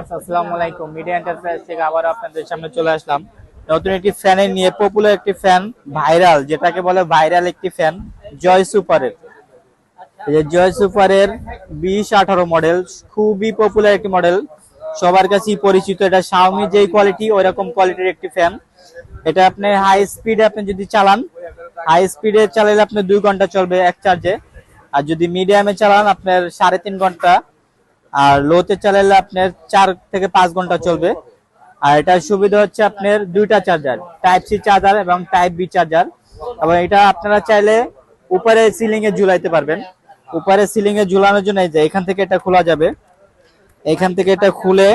আসসালামু আলাইকুম মিডিয়া জয় বিশ আঠারো মডেল খুবই পপুলার একটি মডেল সবার কাছেই পরিচিত, এটা শাওমি যেই কোয়ালিটি ওই রকম কোয়ালিটির একটি ফ্যান এটা আপনি হাই স্পিডে আপনি যদি চালান হাই স্পিডে চালালে আপনি দুই ঘণ্টা চলবে এক চার্জে আর যদি মিডিয়ামে চালান, আপনার সাড়ে তিন ঘণ্টা আর লোতে চালালে আপনার চার থেকে পাঁচ ঘণ্টা চলবে। আর এটার সুবিধা হচ্ছে আপনার দুইটা চার্জার টাইপ সি চার্জার এবং টাইপ বি চার্জার এবং এটা আপনারা চাইলে উপরে সিলিং এ ঝুলাইতে পারবেন। উপরে সিলিং এ ঝুলানোর জন্য এই যে এখান থেকে এটা খোলা যাবে। এখান থেকে এটা খুলে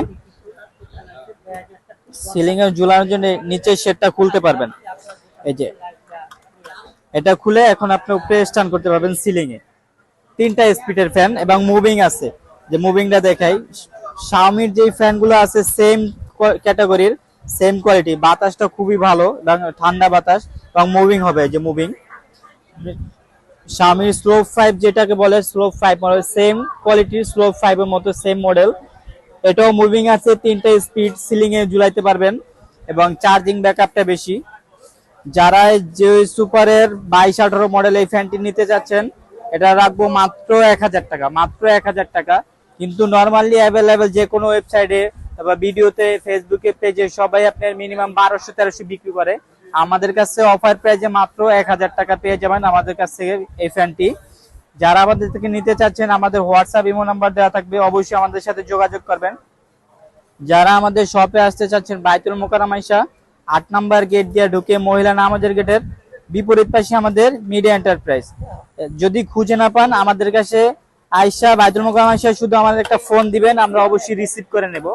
সিলিং এ ঝুলানোর জন্য নিচে শেডটা খুলতে পারবেন। এই যে এটা খুলে এখন আপনি উপরে স্ট্যান্ড করতে পারবেন সিলিং এ। তিনটা স্পিডের ফ্যান এবং মুভিং আছে। যে মুভিংটা দেখাই শাওমির যে ফ্যানগুলো আছে সেম ক্যাটাগরির সেম কোয়ালিটি বাতাসটা খুবই ভালো ঠান্ডা বাতাস, এবং মুভিং হবে যে মুভিং শাওমির স্লো ফাইভ যেটাকে বলে স্লো ফাইভ মডেল সেম কোয়ালিটির ফাইভ এর মতো সেম মডেল এটাও মুভিং আছে, তিনটা স্পিড সিলিং এ ঝুলাইতে পারবেন, এবং চার্জিং ব্যাকআপটা বেশি। যারা যে সুপারের বাইশ, আঠারো মডেল এই ফ্যানটি নিতে যাচ্ছেন, এটা রাখব মাত্র এক হাজার টাকা, মাত্র এক হাজার টাকা। কিন্তু নর্মালি অ্যাভেলেবেল যে কোনো ওয়েবসাইটে বা ভিডিওতে ফেসবুকে পেজে সবাই আপনার মিনিমাম বারোশো, তেরোশো বিক্রি করে। আমাদের কাছে অফার প্রাইজে মাত্র এক হাজার টাকা পেয়ে যাবেন আমাদের কাছ থেকে এই ফ্যানটি। যারা আমাদের থেকে নিতে চাচ্ছেন, আমাদের হোয়াটসঅ্যাপ ইমো নাম্বার দেওয়া থাকবে, অবশ্যই আমাদের সাথে যোগাযোগ করবেন। যারা আমাদের শপে আসতে চাচ্ছেন, বাইতুল মোকারামাইশা আট নাম্বার গেট দিয়ে ঢুকে মহিলা নামাজের গেটের বিপরীত পাশে আমাদের মিডিয়া এন্টারপ্রাইজ যদি খুঁজে না পান, আমাদের কাছে আয়সা বাইদুল মোকাম আয়সা শুধু আমাদের একটা ফোন দিবেন আমরা অবশ্যই রিসিভ করে নেব।